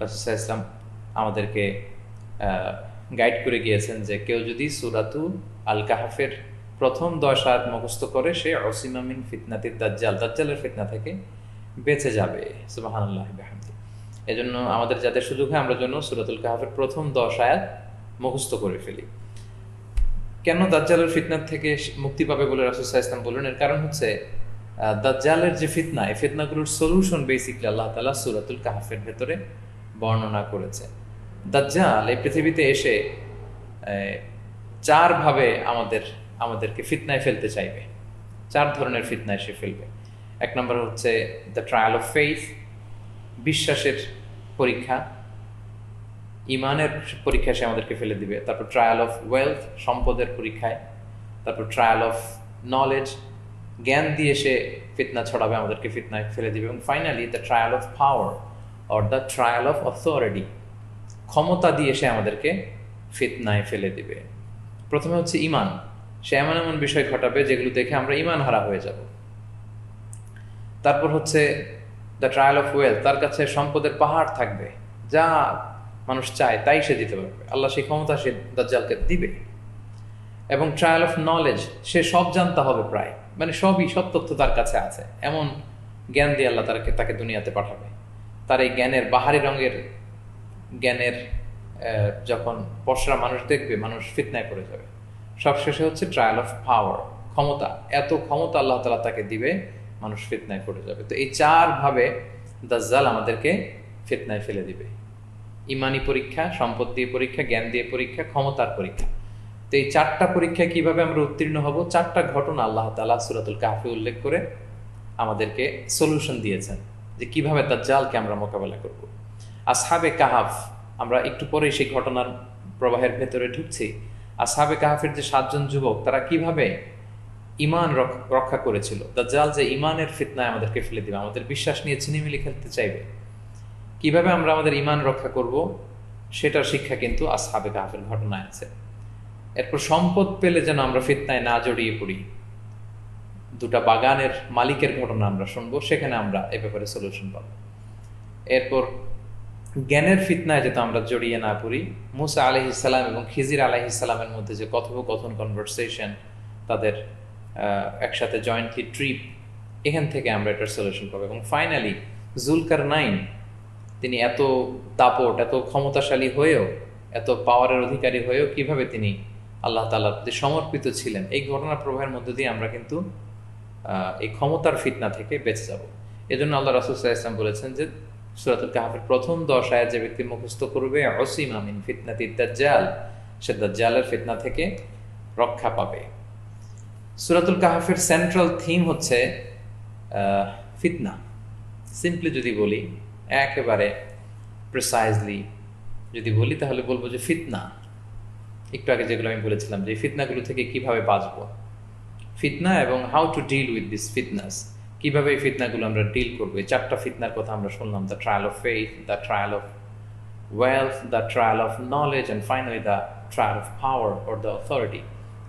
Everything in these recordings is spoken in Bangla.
রাসুসাহ আমাদেরকে গাইড করে গিয়েছেন যে কেউ যদি সুরাতু আল কাহাফের প্রথম দশ আয়াত মুখস্থ করে, সে অসীমামিন ফিতনাতির দাজ্জাল, দাজ্জালের ফিতনা থেকে বেঁচে যাবে। সুবাহান্লাহ বেহামদি। এজন্য আমাদের যাদের সুযোগ হয়, আমরা জন্য সুরাতুল কাহাফের প্রথম দশ আয়াত মুখস্থ করে ফেলি। কেন দাজ্জালের ফিতনার থেকে মুক্তি পাবে বলে রাসুসাহ ইসলাম বললেন? এর কারণ হচ্ছে দাজ্জালের যে ফিতনা, এই ফিতনাগুলোর সলিউশন বেসিকলি আল্লাহ তালা সুরাতুল কাহাফের ভেতরে বর্ণনা করেছে। দাজ্জাল এই পৃথিবীতে এসে চারভাবে আমাদের, আমাদেরকে ফিতনায় ফেলতে চাইবে। চার ধরনের ফিতনায় সে ফেলবে। এক নম্বর হচ্ছে দ্য ট্রায়াল অফ ফেইথ বিশ্বাসের পরীক্ষা, ইমানের পরীক্ষায় সে আমাদেরকে ফেলে দিবে। তারপর ট্রায়াল অফ ওয়েলথ সম্পদের পরীক্ষায়। তারপর ট্রায়াল অফ নলেজ জ্ঞান দিয়ে সে ফিতনা ছড়াবে, আমাদেরকে ফিতনায় ফেলে দিবে। এবং finally the trial of power or the trial of authority ক্ষমতা দিয়ে সে আমাদেরকে ফিতনায় ফেলে দিবে। প্রথমে হচ্ছে ইমান। সে এমন এমন বিষয় ঘটাবে যেগুলো দেখে আমরা ইমান হারা হয়ে যাব। তারপর হচ্ছে দ্য ট্রায়াল অফ ওয়েলথ তার কাছে সম্পদের পাহাড় থাকবে। যা মানুষ চায়, তাই সে দিতে পারবে। আল্লাহ সেই ক্ষমতা সে দাজ্জালকে দিবে। এবং ট্রায়াল অফ নলেজ সে সব জানতে হবে প্রায়। মানে সবই সব তথ্য তার কাছে আছে। এমন জ্ঞান দিয়ে আল্লাহ তাকে তাকে দুনিয়াতে পাঠাবে। তার এই জ্ঞানের বাহারি রঙের জ্ঞানের যখন পশরা মানুষ দেখবে, মানুষ ফিতনায় পড়ে যাবে। সবশেষে হচ্ছে ট্রায়াল অফ পাওয়ার ক্ষমতা। এত ক্ষমতা আল্লাহ তালা তাকে দিবে, মানুষ ফিতনায় পড়ে যাবে। তো এই চার ভাবে দাজ্জাল আমাদেরকে ফিতনায় ফেলে দিবে। ইমানি পরীক্ষা, সম্পদ দিয়ে পরীক্ষা, জ্ঞান দিয়ে পরীক্ষা, ক্ষমতার পরীক্ষা। তো এই চারটা পরীক্ষায় কীভাবে আমরা উত্তীর্ণ হব? চারটা ঘটনা আল্লাহ তালা সুরাতুল কাহফে উল্লেখ করে আমাদেরকে সলিউশন দিয়েছেন। যে কীভাবে তার জালকে আমরা মোকাবেলা করব। আসহাবে কাহাফ, আমরা একটু পরে সেই ঘটনার প্রবাহের ভেতরে ঢুকছি। আসহাবে কাহাফের যে সাতজন যুবক, তারা কীভাবে ইমান রক- রক্ষা করেছিল? দাজ্জাল যে ইমানের ফিতনায় আমাদেরকে ফেলে দিবে, আমাদের বিশ্বাস নিয়ে ছিনিমিলি খেলতে চাইবে। কীভাবে আমরা আমাদের ইমান রক্ষা করব? সেটার শিক্ষা কিন্তু আসহাবে কাহাফের ঘটনায় আছে। এরপর সম্পদ পেলে যেন আমরা ফিতনায় না জড়িয়ে পড়ি। দুটা বাগানের মালিকের ঘটনা আমরা শুনব, সেখানে আমরা এ ব্যাপারে সলিউশন পাবো। এরপর, জ্ঞানের ফিতনায় যাতে আমরা জড়িয়ে না পড়ি, মুসা আলহ ইসালাম এবং খিজির আলহ ইসালামের মধ্যে যে কথোপকথন কনভারসেশন তাদের একসাথে জয়েন্টলি ট্রিপ এখান থেকে আমরা এটার সলিউশন পাবো। এবং ফাইনালি জুলকার নাইন তিনি এত দাপট, এত ক্ষমতাশালী হয়েও, এত পাওয়ারের অধিকারী হয়েও কীভাবে তিনি আল্লাহ তালার প্রতি সমর্পিত ছিলেন? এই ঘটনার প্রবাহের মধ্য দিয়ে আমরা কিন্তু এই ক্ষমতার ফিতনা থেকে বেঁচে যাব। এজন্য আল্লাহ রাসুল ইসলাম বলেছেন যে, সুরাতুল কাহাফের প্রথম দশ আয়াত যে ব্যক্তি মুখস্থ করবে অসীম আমিন ফিতনাতি দাজ্জাল, সে দাজ্জালের ফিতনা থেকে রক্ষা পাবে। সুরাতুল কাহাফের সেন্ট্রাল থিম হচ্ছে ফিতনা। সিম্পলি যদি বলি, একেবারে প্রিসাইজলি যদি বলি, তাহলে বলব যে ফিতনা। একটু আগে যেগুলো আমি বলেছিলাম যে ফিতনাগুলো থেকে কীভাবে বাঁচবো? ফিতনা এবং how to deal with this fitness কীভাবে এই ফিতনাগুলো আমরা ডিল করব? এই চারটা ফিতনার কথা আমরা শুনলাম the trial of faith the trial of wealth the trial of knowledge and finally the trial of power or the authority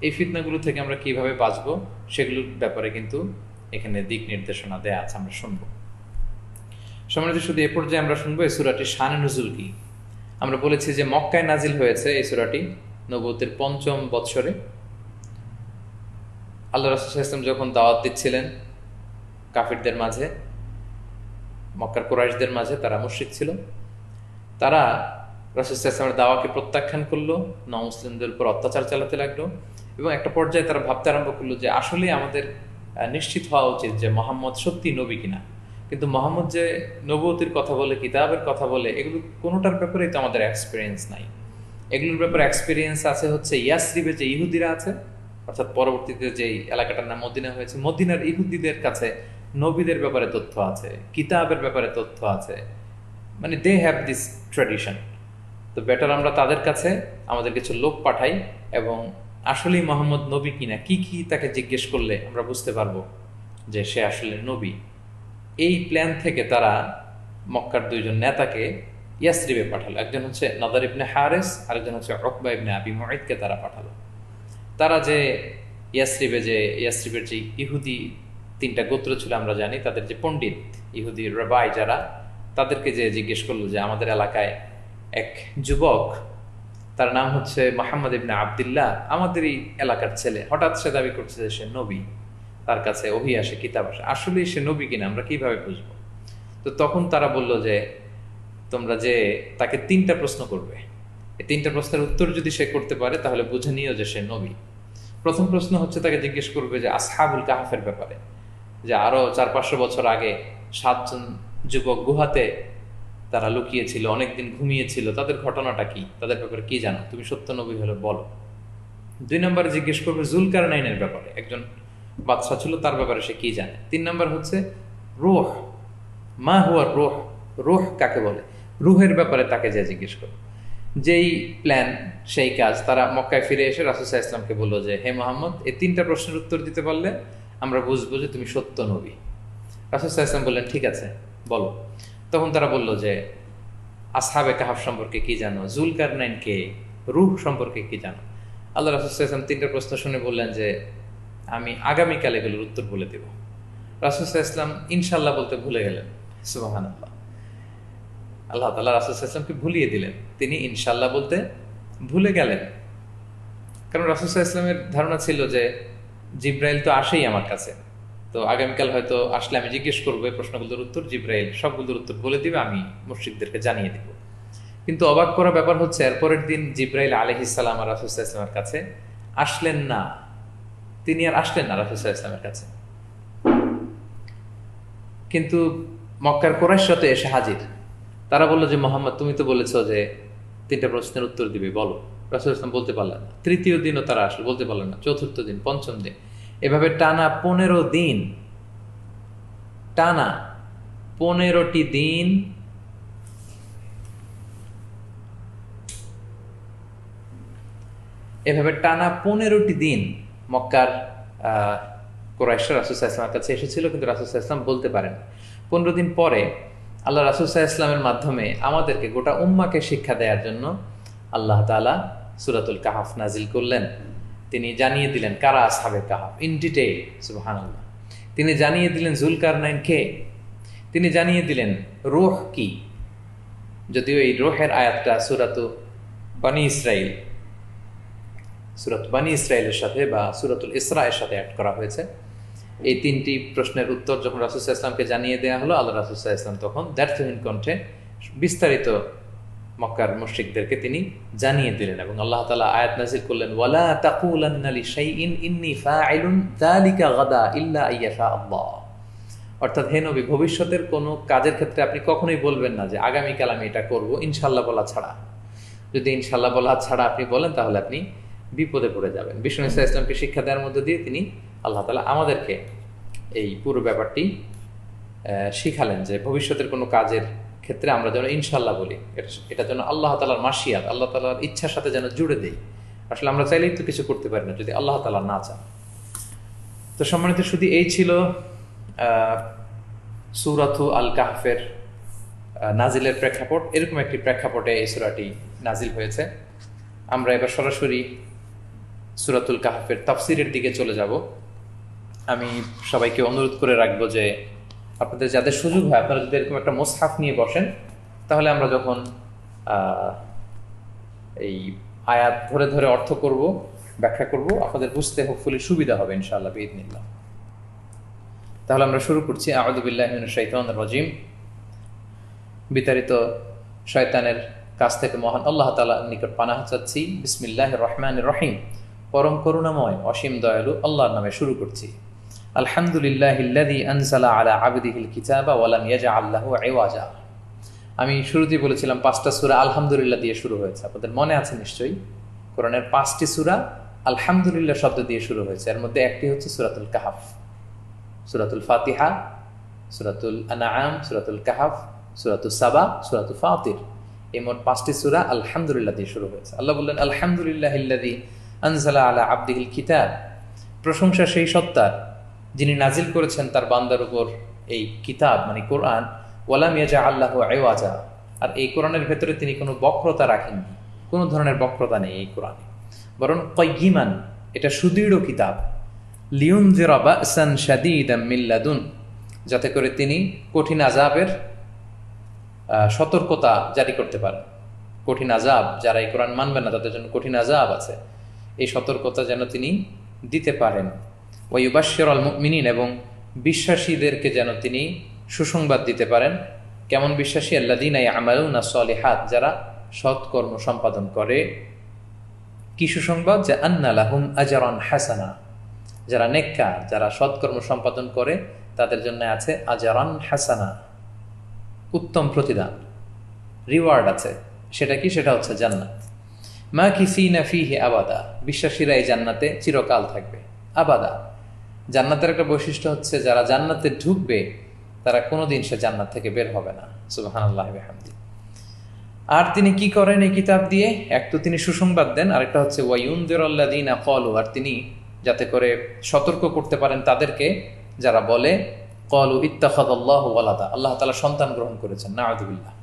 এই ফিতনাগুলো থেকে আমরা কীভাবে বাঁচবো? সেগুলোর ব্যাপারে কিন্তু এখানে দিক নির্দেশনা দেয়া আছে, আমরা শুনব। সম্মানিত শুধু এ পর্যায়ে আমরা শুনব এই সুরাটি শানে নজুল কি? আমরা বলেছি যে মক্কায় নাজিল হয়েছে এই সুরাটি নবতের পঞ্চম বৎসরে। আল্লাহ রাসুল ইসলাম যখন দাওয়াত দিচ্ছিলেন কাফিরদের মাঝে, মক্কার কোরাইশদের মাঝে, তারা মুশ্রিক ছিল। তারা রাসুলামের দাওয়াকে প্রত্যাখ্যান করল মুসলিমদের উপর অত্যাচার চালাতে লাগল এবং একটা পর্যায়ে তারা ভাবতে আরম্ভ করল যে আসলে আমাদের নিশ্চিত হওয়া উচিত যে মোহাম্মদ সত্যি নবী কিনা। কিন্তু মোহাম্মদ যে নবতির কথা বলে, কিতাবের কথা বলে, এগুলো কোনোটার ব্যাপারেই তো আমাদের এক্সপিরিয়েন্স নাই। এগুলোর ব্যাপারে এক্সপিরিয়েন্স আছে হচ্ছে ইয়াসরিবে যে ইহুদিরা আছে অর্থাৎ পরবর্তীতে যেই এলাকাটার নাম মদিনা হয়েছে, মদিনার ইহুদিদের কাছে নবীদের ব্যাপারে তথ্য আছে, কিতাবের ব্যাপারে তথ্য আছে। মানে দে হ্যাভ দিস ট্র্যাডিশন তো বেটার আমরা তাদের কাছে আমাদের কিছু লোক পাঠাই এবং আসলেই মোহাম্মদ নবী কিনা, কি কি তাকে জিজ্ঞেস করলে আমরা বুঝতে পারব যে সে আসলে নবী। এই প্ল্যান থেকে তারা মক্কার দুইজন নেতাকে ইয়াসরিবে পাঠালো। একজন হচ্ছে নদার ইবনে হারেস, আরেকজন হচ্ছে অকবা ইবনে আবি মহিদকে তারা পাঠালো। তারা যে ইয়াসরিবে যে, ইয়াসরিবের যে ইহুদি তিনটা গোত্র ছিল, আমরা জানি, তাদের যে পণ্ডিত ইহুদি রবাই যারা, তাদেরকে যে জিজ্ঞেস করল যে, আমাদের এলাকায় এক যুবক, তার নাম হচ্ছে মোহাম্মদ ইবনে আবদুল্লাহ, আমাদেরই এলাকার ছেলে। হঠাৎ সে দাবি করছে যে, সে নবী, তার কাছে ওহি আসে, কিতাব আসে। আসলেই সে নবী কিনা, আমরা কীভাবে বুঝব? তো তখন তারা বলল যে, তোমরা যে, তাকে তিনটা প্রশ্ন করবে। এই তিনটা প্রশ্নের উত্তর যদি সে করতে পারে, তাহলে বুঝে নিও যে সে নবী। প্রথম প্রশ্ন হচ্ছে তাকে জিজ্ঞেস করবে যে, আসহাবুল কাহাফের ব্যাপারে? যে আরও চার পাঁচশো বছর আগে সাতজন যুবক গুহাতে তারা লুকিয়েছিল, অনেকদিন ঘুমিয়েছিল। তাদের ঘটনাটা কি? তাদের ব্যাপারে কি জানো? তুমি সত্য নবী হলে বলো। দুই নম্বরে জিজ্ঞেস করবে জুলকার নাইনের ব্যাপারে। একজন বাচ্চা ছিল, তার ব্যাপারে সে কি জানে? তিন নম্বর হচ্ছে রোহ। মা হুয়ার রোহ? রোহ কাকে বলে? রুহের ব্যাপারে তাকে যে জিজ্ঞেস করো যেই প্ল্যান সেই কাজ, তারা মক্কায় ফিরে এসে রাসুসাহ ইসলামকে বলল যে, হে মোহাম্মদ, এই তিনটা প্রশ্নের উত্তর দিতে পারলে আমরা বুঝব যে তুমি সত্য নবী। রাসুসাহ ইসলাম বললেন, ঠিক আছে, বলো। তখন তারা বলল যে, আসহাবে কাহাব সম্পর্কে কি জানো? জুলকার নাইন কে? রুহ সম্পর্কে কি জানো? আল্লাহ রাসুসাহ ইসলাম তিনটা প্রশ্ন শুনে বললেন যে, আমি আগামীকাল এগুলোর উত্তর বলে দেব। রাসুসাহ ইসলাম ইনশাল্লাহ বলতে ভুলে গেলেন সুবাহান আল্লাহ আল্লাহ তালা রাসুসাল্লামকে ভুলিয়ে দিলেন। তিনি ইনশাল্লাহ বলতে ভুলে গেলেন। কারণ রাসুসাহ ইসলামের ধারণা ছিল যে জিব্রাইল তো আসেই আমার কাছে। তো আগামীকাল হয়তো আসলে আমি জিজ্ঞেস করব এই প্রশ্নগুলোর উত্তর, জিব্রাইল সবগুলোর উত্তর বলে দিবে, আমি মসজিদদেরকে জানিয়ে দিব। কিন্তু অবাক করা ব্যাপার হচ্ছে, এরপরের দিন জিব্রাইল আলহিসাল্লাম আর রাসুসাহ ইসলামের কাছে আসলেন না। তিনি আর আসলেন না রাসুসাহ ইসলামের কাছে। কিন্তু মক্কার কোরাইশত এসে হাজির। তারা বলল যে, মোহাম্মদ, তুমি তো বলেছ যে তিনটা প্রশ্নের উত্তর দিবে, বলো। রাসুল ইসলাম বলতে পারলেন না। তৃতীয় দিনও তারা আসলে, বলতে পারলেন না। চতুর্থ দিন, পঞ্চম দিন। এভাবে টানা পনেরো দিন, টানা পনেরোটি দিন এভাবে টানা পনেরোটি দিন মক্কার কোরাইশা রাসুসাহ ইসলামের কাছে এসেছিল, কিন্তু রাসুসাহ ইসলাম বলতে পারেন পনেরো দিন পরে আল্লাহ রাসুসাহ ইসলামের মাধ্যমে আমাদেরকে গোটা উম্মাকে শিক্ষা দেওয়ার জন্য আল্লাহ তালা সুরাতুল কাহাফ নাজিল করলেন। তিনি জানিয়ে দিলেন, কারা আসহাবে কাহাফ? ইন ডিটেইল সুবাহান তিনি জানিয়ে দিলেন জুলকার নাইন কে? তিনি জানিয়ে দিলেন, রোহ কি? যদিও এই রোহের আয়াতটা সুরাতু বানি ইসরাইল, সুরাত বানি ইসরায়েলের সাথে বা সুরাতুল ইসরায়ের সাথে অ্যাড করা হয়েছে। এই তিনটি প্রশ্নের উত্তর যখন রাসুসাহ ইসলামকে জানিয়ে দেওয়া হলো, আল্লাহ রাসুসাহ ইসলাম তখন দ্ব্যর্থহীন কণ্ঠে বিস্তারিত মক্কার মুশ্রিকদেরকে তিনি জানিয়ে দিলেন এবং আল্লাহ তালা আয়াত নাজির করলেন, ওয়ালা তাকুলান্নালি শাইইন ইন্নি ফাইলুন যালিকা গাদা ইল্লা আইয়াশা আল্লাহ। অর্থাৎ হে নবী, ভবিষ্যতের কোনো কাজের ক্ষেত্রে আপনি কখনোই বলবেন না যে আগামীকাল আমি এটা করব ইনশাল্লাহ বলা ছাড়া। যদি ইনশাল্লাহ বলা ছাড়া আপনি বলেন, তাহলে আপনি বিপদে পড়ে যাবেন। বিষ্ণু ইসা ইসলামকে শিক্ষা দেওয়ার মধ্যে দিয়ে তিনি আল্লাহ তালা আমাদেরকে এই পুরো ব্যাপারটি শিখালেন যে ভবিষ্যতের কোনো কাজের ক্ষেত্রে আমরা যেন ইনশাল্লাহ বলি। এটা যেন আল্লাহ তালার মাসিয়াত, আল্লাহ তালার ইচ্ছার সাথে যেন জুড়ে দেই। আসলে আমরা চাইলেই তো কিছু করতে পারি না যদি আল্লাহ তালা না চান। তো সম্মানিত শুধু এই ছিল সুরাথু আল কাহফের নাজিলের প্রেক্ষাপট। এরকম একটি প্রেক্ষাপটে এই সুরাটি নাজিল হয়েছে। আমরা এবার সরাসরি সুরাতুল কাহাফের তাফসিরের দিকে চলে যাব। আমি সবাইকে অনুরোধ করে রাখব যে আপনাদের যাদের সুযোগ হয়, আপনারা যদি এরকম একটা মোসহাফ নিয়ে বসেন, তাহলে আমরা যখন এই আয়াত ধরে ধরে অর্থ করব, ব্যাখ্যা করব, আপনাদের বুঝতে হোপফুলি সুবিধা হবে, ইনশাআল্লাহ বিদিনিল্লাহ তাহলে আমরা শুরু করছি। আহদুবিল্লাহ শৈতান রাজিম। বিতাড়িত শয়তানের কাছ থেকে মহান আল্লাহ তালা নিকট পানাহ চাচ্ছি। বিসমিল্লাহ রহমান রহিম। পরম করুণাময়, অসীম দয়ালু আল্লাহর নামে শুরু করছি। আলহামদুলিল্লাহ আনসালা আলা আমি শুরুতেই বলেছিলাম পাঁচটা সুরা আলহামদুলিল্লাহ দিয়ে শুরু হয়েছে। আপনাদের মনে আছে নিশ্চয়ই? কোরআনের পাঁচটি সুরা আলহামদুলিল্লাহ শব্দ দিয়ে শুরু হয়েছে। এর মধ্যে একটি হচ্ছে সুরাতুল কাহাফ। সুরাতুল ফাতিহা, সুরাতুল আনাআম, সুরাতুল কাহাফ সুরাতুল সাবা সুরাতুল ফাতির। এই মোট পাঁচটি সুরা আলহামদুলিল্লাহ দিয়ে শুরু হয়েছে। আল্লাহ বললেন আলহামদুলিল্লাহ আনসালা আলা আব্দিহিল কিতাব। প্রশংসা সেই সত্তার। যিনি নাজিল করেছেন তার বান্দার উপর এই কিতাব মানে কোরআন, ওয়ালাম ইয়াজা আল্লাহ আওয়াজা আর এই কোরআনের ভেতরে তিনি কোনো বক্রতা রাখেননি। কোনো ধরনের বক্রতা নেই এই কোরআনে। বরং কয়িমান এটা সুদৃঢ় কিতাব। লিউন জিরাবাসান মিল্লাদুন যাতে করে তিনি কঠিন আজাবের সতর্কতা জারি করতে পারেন। কঠিন আজাব যারা এই কোরআন মানবে না, তাদের জন্য কঠিন আজাব আছে। এই সতর্কতা যেন তিনি দিতে পারেন। ওয়ুবাশ্বর আল মিনিন এবং বিশ্বাসীদেরকে যেন তিনি সুসংবাদ দিতে পারেন। কেমন বিশ্বাসী? আল্লাদিন আমালুনা সলিহাত, যারা সৎকর্ম সম্পাদন করে। কি সুসংবাদ? যে আন্না লাহুম আজারান হাসানা, যারা নেককার, যারা সৎকর্ম সম্পাদন করে, তাদের জন্য আছে আজারান হাসানা, উত্তম প্রতিদান। রিওয়ার্ড আছে। সেটা কি? সেটা হচ্ছে জান্নাত। মা কিসিনা ফিহি আবাদা, বিশ্বাসীরা এই জান্নাতে চিরকাল থাকবে। আবাদা। জান্নাতের একটা বৈশিষ্ট্য হচ্ছে যারা জান্নাতে ঢুকবে, তারা কোনোদিন সে জান্নাত থেকে বের হবে না। সুবাহান আর তিনি কি করেন এই কিতাব দিয়ে? এক তো তিনি সুসংবাদ দেন, আরেকটা হচ্ছে ওয়াইউন্দের আল্লাদিন কলু আর তিনি যাতে করে সতর্ক করতে পারেন তাদেরকে, যারা বলে কলু ইত্তাখাদ আল্লাহ আল্লাহ তালা সন্তান গ্রহণ করেছেন না আদুবিল্লাহ